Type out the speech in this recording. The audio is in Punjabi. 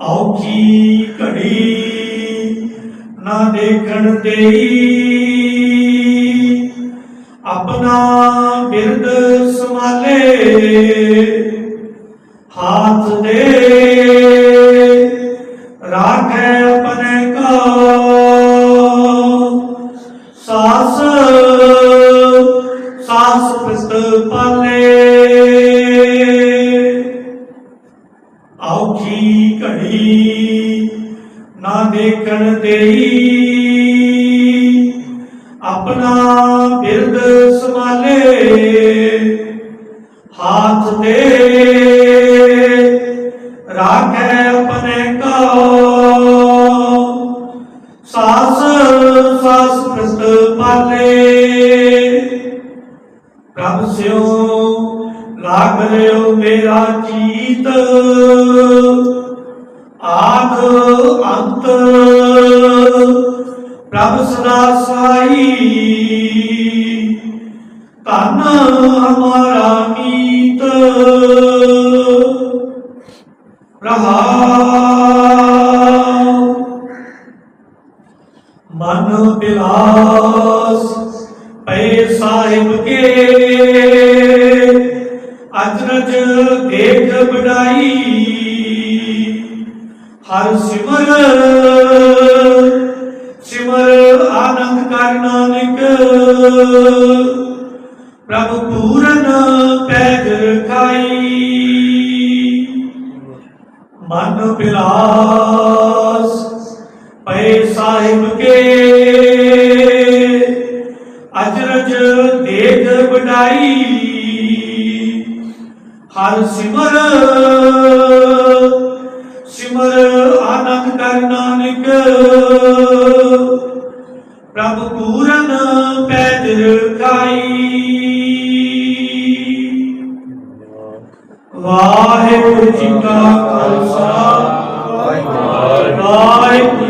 ਔਖੀ ਘੜੀ ਨਾ ਦੇਖਣ ਦੇਈ ਆਪਣਾ ਬਿਰਦ ਸੰਭਾਲੇ, ਹਾਥ ਦੇ। ਰਾਖੈ ਆਪਣੇ ਕੋ ਸਾਸ ਸਾਸ ਪਿਸਤ ਪਾਲੇ। ਔਖੀ ਘੜੀ ਨਾ ਦੇਖਣ ਦੇਈ ਆਪਣਾ ਬਿਰਦ ਸੰਭਾਲੇ, ਹਾਥ ਤੇ ਰਾਖੈ ਆਪਣੇ ਕੋ ਸਾਸ ਸਾਸ ਪ੍ਰਸਤ ਪਾਲੇ। ਪ੍ਰਭ ਸਿਓ ਲਾਗ ਲਿਓ ਮੇਰਾ ਚੀਤ। ਆਦ ਅੰਤ। ਪ੍ਰਭ ਸਦਾ ਸਾਈ। ਧਨ ਹਮਾਰਾ ਮੀਤ। ਰਹਾ ਮਨ ਬਿਲਾਸ ਪਏ ਸਾਹਿਬ ਕੇ। ਅਜਰਜ ਦੇਖ ਬੜਾਈ ਹਰ ਸਿਮਰ ਸਿਮਰ ਆਨੰਦ ਕਰ ਨਾਨਕ। ਪ੍ਰਭ ਪੂਰਨ ਪੈਜ ਖਾਈ ਮਨ ਬਿਲਾਸ ਪਏ ਸਾਹਿਬ ਕੇ। ਅਜਰਜ ਦੇਖ ਬੜਾਈ ਹਰ ਸਿਮਰ ਸਿਮਰ ਆਨੰਦ ਕਰ ਨਾਨਕ। ਪ੍ਰਭ ਪੂਰਨ ਪੈਜ ਰਖਾਈ। ਵਾਹਿਗੁਰੂ ਜੀ ਕਾ ਖਾਲਸਾ। ਵਾਹਿਗੁਰੂ